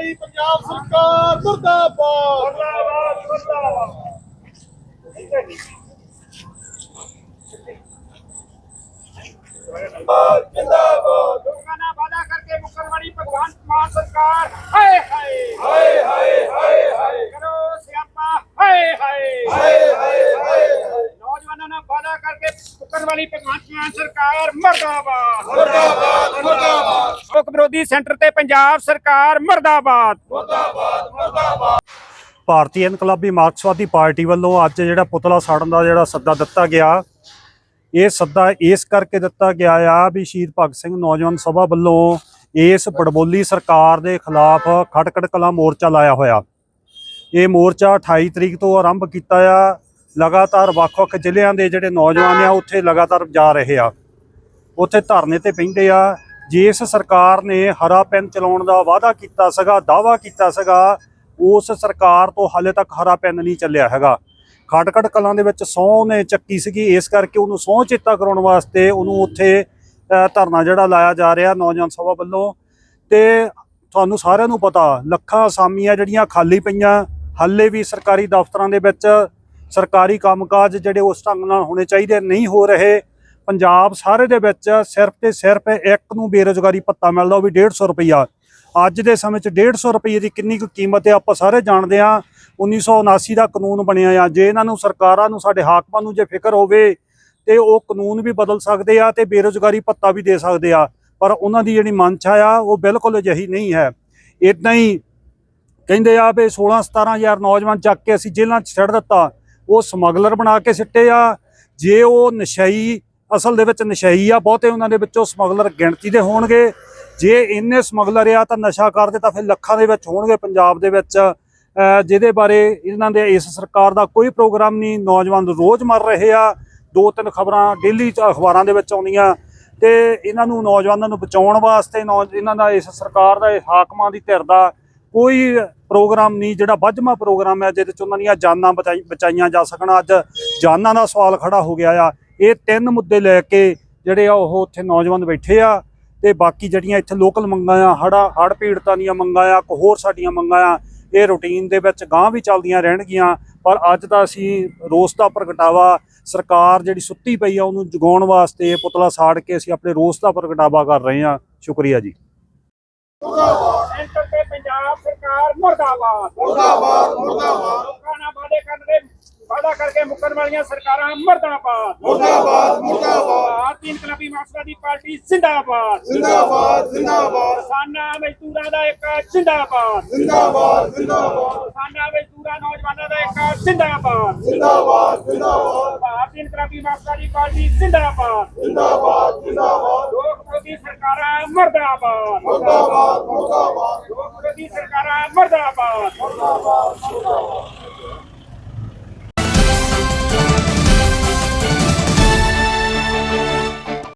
ਵਾਲੀ ਪੰਜਾਬ ਸਰਕਾਰ ਮੁਰਦਾਬਾਦ। ਮੁਰਦਾਬਾਦ ਮੁਰਦਾਬਾਦ। ਜਿੰਦਾਬਾਦ ਲੋਕਾਂ ਨਾਲ ਵਾਅਦਾ ਕਰਕੇ ਮੁੱਕਰ ਵਾਲੀ ਭਗਵਾਨ ਮਾਨ ਸਰਕਾਰ ਹਾਏ ਹਾਏ ਹਾਏ ਹਾਏ ਹਾਏ ਹਾਏ ਕਰੋ ਸਿਆਪਾ ਹਾਏ ਹਾਏ ਹਾਏ ਹਾਏ ਹਾਏ ਨੌਜਵਾਨਾਂ ਨਾਲ ਵਾਅਦਾ ਕਰਕੇ ਮੁੱਕਰ ਵਾਲੀ ਭਗਵਾਨ ਮਾਨ ਸਰਕਾਰ ਮਰਦਾਬਾਦ। ਮੁਰਦਾਬਾਦ ਮੁਰਦਾਬਾਦ। ਲੋਕ ਵਿਰੋਧੀ ਸੈਂਟਰ ਤੇ ਪੰਜਾਬ ਸਰਕਾਰ ਮਰਦਾਬਾਦ। ਮੁਰਦਾਬਾਦ ਮੁਰਦਾਬਾਦ। ਭਾਰਤੀ ਇਨਕਲਾਬੀ ਮਾਰਕਸਵਾਦੀ ਪਾਰਟੀ ਵੱਲੋਂ ਅੱਜ ਜਿਹੜਾ ਪੁਤਲਾ ਸਾੜਨ ਦਾ ਜਿਹੜਾ ਸੱਦਾ ਦਿੱਤਾ ਗਿਆ ਇਹ ਸੱਦਾ ਇਸ ਕਰਕੇ ਦਿੱਤਾ ਗਿਆ ਆ ਵੀ ਸ਼ਹੀਦ ਭਗਤ ਸਿੰਘ ਨੌਜਵਾਨ ਸਭਾ ਵੱਲੋਂ ਇਸ ਬੜਬੋਲੀ ਸਰਕਾਰ ਦੇ ਖਿਲਾਫ ਖਟਕੜ ਕਲਾ ਮੋਰਚਾ ਲਾਇਆ ਹੋਇਆ। ਇਹ ਮੋਰਚਾ 28 ਤਰੀਕ ਤੋਂ ਆਰੰਭ ਕੀਤਾ ਆ ਲਗਾਤਾਰ ਵੱਖ-ਵੱਖ ਜ਼ਿਲ੍ਹਿਆਂ ਦੇ ਜਿਹੜੇ ਨੌਜਵਾਨ ਆ, ਉੱਥੇ ਲਗਾਤਾਰ ਜਾ ਰਹੇ ਆ। ਉੱਥੇ ਧਰਨੇ ਤੇ ਪੈਂਦੇ ਆ। ਜਿਸ ਸਰਕਾਰ ਨੇ ਹਰਾ ਪੈਨ ਚਲਾਉਣ ਦਾ ਵਾਅਦਾ ਕੀਤਾ ਸੀਗਾ ਦਾਵਾ ਕੀਤਾ ਸੀਗਾ, ਉਸ ਸਰਕਾਰ ਤੋਂ ਹਾਲੇ ਤੱਕ ਹਰਾ ਪੈਨ ਨਹੀਂ ਚੱਲਿਆ ਹੈਗਾ। ਖਟਕੜ ਕਲਾਂ ਦੇ ਵਿੱਚ ਸਹੁੰ ਨੇ ਚੱਕੀ ਸੀਗੀ, ਇਸ ਕਰਕੇ ਉਹਨੂੰ ਸਹੁੰ ਚੇਤਾ ਕਰਾਉਣ ਵਾਸਤੇ ਉਹਨੂੰ ਉੱਥੇ ਧਰਨਾ ਜਿਹੜਾ ਲਾਇਆ ਜਾ ਰਿਹਾ ਨੌਜਵਾਨ ਸਭਾ ਵੱਲੋਂ। ਤੇ ਤੁਹਾਨੂੰ ਸਾਰਿਆਂ ਨੂੰ ਪਤਾ, ਲੱਖਾਂ ਅਸਾਮੀਆਂ ਜਿਹੜੀਆਂ ਖਾਲੀ ਪਈਆਂ, ਹਾਲੇ ਵੀ ਸਰਕਾਰੀ ਦਫ਼ਤਰਾਂ ਦੇ ਵਿੱਚ ਸਰਕਾਰੀ ਕੰਮਕਾਜ ਜਿਹੜੇ ਉਸ ਢੰਗ ਨਾਲ ਹੋਣੇ ਚਾਹੀਦੇ, ਨਹੀਂ ਹੋ ਰਹੇ। ਪੰਜਾਬ ਸਾਰੇ ਦੇ ਵਿੱਚ ਸਿਰਫ ਤੇ ਸਿਰਫ ਇੱਕ ਨੂੰ ਬੇਰੁਜ਼ਗਾਰੀ ਭੱਤਾ ਮਿਲਦਾ, ਉਹ ਵੀ 150 ਰੁਪਈਆ। ਅੱਜ ਦੇ ਸਮੇਂ 'ਚ 150 ਰੁਪਏ ਦੀ ਕਿੰਨੀ ਕੁ ਕੀਮਤ ਹੈ, ਆਪਾਂ ਸਾਰੇ ਜਾਣਦੇ ਹਾਂ। 1979 ਦਾ ਕਾਨੂੰਨ ਬਣਿਆ ਆ। ਜੇ ਇਹਨਾਂ ਨੂੰ ਸਰਕਾਰਾਂ ਨੂੰ, ਸਾਡੇ ਹਾਕਮਾਂ ਨੂੰ ਜੇ ਫਿਕਰ ਹੋਵੇ, ਤੇ ਉਹ ਕਾਨੂੰਨ ਵੀ ਬਦਲ ਸਕਦੇ ਆ ਤੇ ਬੇਰੁਜ਼ਗਾਰੀ ਭੱਤਾ ਵੀ ਦੇ ਸਕਦੇ ਆ। ਪਰ ਉਹਨਾਂ ਦੀ ਜਿਹੜੀ ਮਨਸ਼ਾ ਆ, ਉਹ ਬਿਲਕੁਲ ਅਜਿਹੀ ਨਹੀਂ ਹੈ। ਇਦਾਂ ਹੀ ਕਹਿੰਦੇ ਆ ਵੀ 16 17000 ਨੌਜਵਾਨ ਚੱਕ ਕੇ ਅਸੀਂ ਜੇਲ੍ਹਾਂ 'ਚ ਛੱਡ ਦਿੱਤਾ। ਉਹ ਸਮਗਲਰ ਬਣਾ ਕੇ ਸਿੱਟੇ ਆ। ਜੇ ਉਹ ਨਸ਼ਈ, ਅਸਲ ਦੇ ਵਿੱਚ ਨਸ਼ਈ ਆ, ਬਹੁਤੇ ਉਹਨਾਂ ਦੇ ਵਿੱਚੋਂ ਸਮਗਲਰ ਗਿਣਤੀ ਦੇ ਹੋਣਗੇ। ਜੇ ਇੰਨੇ ਸਮਗਲਰ ਆ, ਤਾਂ ਨਸ਼ਾ ਕਰਦੇ ਤਾਂ ਫਿਰ ਲੱਖਾਂ ਦੇ ਵਿੱਚ ਹੋਣਗੇ ਪੰਜਾਬ ਦੇ ਵਿੱਚ। ਜਿਹਦੇ ਬਾਰੇ ਇਹਨਾਂ ਦੇ ਇਸ ਸਰਕਾਰ ਦਾ ਕੋਈ ਪ੍ਰੋਗਰਾਮ ਨਹੀਂ, ਨੌਜਵਾਨ ਰੋਜ਼ ਮਰ ਰਹੇ ਆ। ਦੋ ਤਿੰਨ ਖਬਰਾਂ ਡੇਲੀ ਅਖਬਾਰਾਂ ਦੇ ਵਿੱਚ ਆਉਂਦੀਆਂ। ਤੇ ਇਹਨਾਂ ਨੂੰ ਨੌਜਵਾਨਾਂ ਨੂੰ ਬਚਾਉਣ ਵਾਸਤੇ ਨੌ- ਇਹਨਾਂ ਦਾ ਇਸ ਸਰਕਾਰ ਦਾ, ਇਹ ਹਾਕਮਾਂ ਦੀ ਧਿਰ ਦਾ ਕੋਈ ਪ੍ਰੋਗਰਾਮ ਨਹੀਂ, ਜਿਹੜਾ ਵੱਜਮਾ ਪ੍ਰੋਗਰਾਮ ਹੈ ਜਿਹਦੇ ਚ ਉਹਨਾਂ ਦੀਆਂ ਜਾਨਾਂ ਬਚਾਈ- ਬਚਾਈਆਂ ਜਾ ਸਕਣ। ਅੱਜ ਜਾਨਾਂ ਦਾ ਸਵਾਲ ਖੜਾ ਹੋ ਗਿਆ ਆ। ਇਹ ਤਿੰਨ ਮੁੱਦੇ ਲੈ ਕੇ ਜਿਹੜੇ ਆ, ਉਹ ਉੱਥੇ ਨੌਜਵਾਨ ਬੈਠੇ ਆ ਤੇ ਬਾਕੀ ਜਿਹੜੀਆਂ ਇੱਥੇ ਲੋਕਲ ਮੰਗਾਂ ਆ ਹੜਾ ਹੜ ਪੀੜਤਾਂ ਦੀਆਂ ਮੰਗਾਂ ਆ ਕੋ ਹੋਰ ਸਾਡੀਆਂ ਮੰਗਾਂ ਆ, ਇਹ ਰੂਟੀਨ ਦੇ ਵਿੱਚ ਗਾਂ ਵੀ ਚੱਲਦੀਆਂ ਰਹਿਣਗੀਆਂ। ਪਰ ਅੱਜ ਤਾਂ ਅਸੀਂ ਰੋਸ ਦਾ ਪ੍ਰਗਟਾਵਾ, ਸਰਕਾਰ ਜਿਹੜੀ ਸੁੱਤੀ ਪਈ ਆ, ਉਹਨੂੰ ਜਗਾਉਣ ਵਾਸਤੇ ਪੁਤਲਾ ਸਾੜ ਕੇ ਅਸੀਂ ਆਪਣੇ ਰੋਸ ਦਾ ਪ੍ਰਗਟਾਵਾ ਕਰ ਰਹੇ ਹਾਂ ਸ਼ੁਕਰੀਆ ਜੀ। ਤੇ ਪੰਜਾਬ ਸਰਕਾਰ ਮਰਦਾਬਾਦ ਮੁਰਦਾਬਾਦ ਮੁਰਦਾਬਾਦ ਲੋਕਾਂ ਨਾਲ ਵਾਅਦੇ ਕਰਨ ਦੇ ਵਾਅਦਾ ਕਰਕੇ ਮੁੱਕਰ ਵਾਲੀਆਂ ਸਰਕਾਰਾਂ ਮਰਦਾਬਾਦ ਮੁਰਦਾਬਾਦ ਮੁਰਦਾਬਾਦ ਭਾਰਤੀ ਇਨਕਲਾਬੀ ਮਾਰਕਸਵਾਦੀ ਪਾਰਟੀ ਜ਼ਿੰਦਾਬਾਦ ਜ਼ਿੰਦਾਬਾਦ ਜ਼ਿੰਦਾਬਾਦ ਕਿਸਾਨਾਂ ਮਜ਼ਦੂਰਾਂ ਦਾ ਇੱਕ ਜ਼ਿੰਦਾਬਾਦ ਜ਼ਿੰਦਾਬਾਦ ਜ਼ਿੰਦਾਬਾਦ ਕਿਸਾਨਾਂ ਮਜ਼ਦੂਰਾਂ ਨੌਜਵਾਨਾਂ ਦਾ ਇੱਕ ਜ਼ਿੰਦਾਬਾਦ ਜ਼ਿੰਦਾਬਾਦ ਜ਼ਿੰਦਾਬਾਦ ਭਾਰਤੀ ਇਨਕਲਾਬੀ ਮਾਰਕਸਵਾਦੀ ਪਾਰਟੀ ਜ਼ਿੰਦਾਬਾਦ ਜ਼ਿੰਦਾਬਾਦ ਜ਼ਿੰਦਾਬਾਦ ਲੋਕ ਵਿਰੋਧੀ ਸਰਕਾਰਾਂ ਮਰਦਾਬਾਦ ਮੁਰਦਾਬਾਦ ਮੁਰਦਾਬਾਦ ਲੋਕ ਵਿਰੋਧੀ ਸਰਕਾਰਾਂ ਮਰਦਾਬਾਦ ਮੁਰਦਾਬਾਦ ਮੁਰਦਾਬਾਦ।